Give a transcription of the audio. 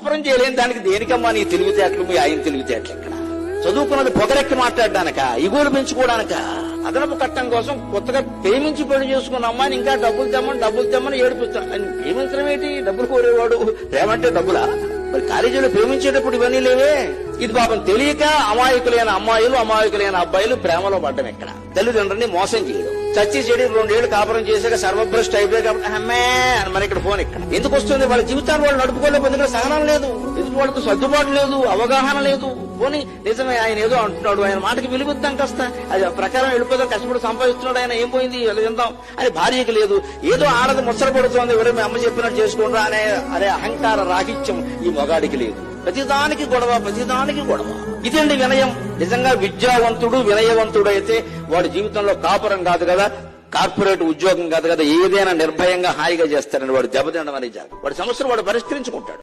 కాపురం చేయలేని దానికి దేనికమ్మా నీ తెలివితేటలు? మీ ఆయన తెలివితేటలు ఎక్కడ? చదువుకున్నది పొగరెక్కి మాట్లాడడానిక ఇగోలు పెంచుకోవడానిక. అదనపు కట్టం కోసం కొత్తగా ప్రేమించి పెళ్ళి చేసుకున్న అమ్మాయిని ఇంకా డబ్బులు తెమ్మని డబ్బులు తెమ్మని ఏడిపిస్తాను ప్రేమించడం ఏంటి? డబ్బులు కోరేవాడు? ప్రేమంటే డబ్బులా? మరి కాలేజీలో ప్రేమించేటప్పుడు ఇవన్నీ లేవే? ఇది పాపం తెలియక అమాయకులైన అమ్మాయిలు అమాయకులైన అబ్బాయిలు ప్రేమలో పడ్డం ఎక్కడ? తల్లిదండ్రుల్ని మోసం చేయడం. చచ్చి చెడి రెండేళ్ళు కాపురం చేశాక సర్వభ్రష్ట అయిపోయాయి కాబట్టి అమ్మే అని మరి ఇక్కడ ఫోన్ ఇక్కడ. ఎందుకు వస్తుంది? వాళ్ళ జీవితాన్ని వాళ్ళు నడుపుకోలేకపోతే సహనం లేదు. ఎదుటి వాళ్ళకు సర్దుబాటు లేదు? అవగాహన లేదు. పోనీ నిజమే ఆయన ఏదో అంటున్నాడు. ఆయన మాటకి విలుగుద్దాం కాస్త. అది ప్రకారం వెళ్ళిపోదాం కష్టపడి సంపాదిస్తున్నాడు. ఆయన ఏం పోయింది? వెళ్దాం అని భార్యకి లేదు. ఏదో ఆడది ముచ్చట పడుతోంది. ఎవరో మీ అమ్మ చెప్పినట్టు చేసుకుంటా అనే అనే అహంకార రాహిత్యం ఈ మొగాడికి లేదు. ప్రతిదానికి గొడవ ప్రతిదానికి గొడవ. ఇదండి వినయం? నిజంగా విద్యావంతుడు వినయవంతుడు అయితే వాడి జీవితంలో కాపురం కాదు కదా కార్పొరేట్ ఉద్యోగం కాదు కదా ఏదైనా నిర్భయంగా హాయిగా చేస్తారని వాడు దెబ్బతినడం అనేది వాడి సమస్యలు వాడు పరిష్కరించుకుంటాడు.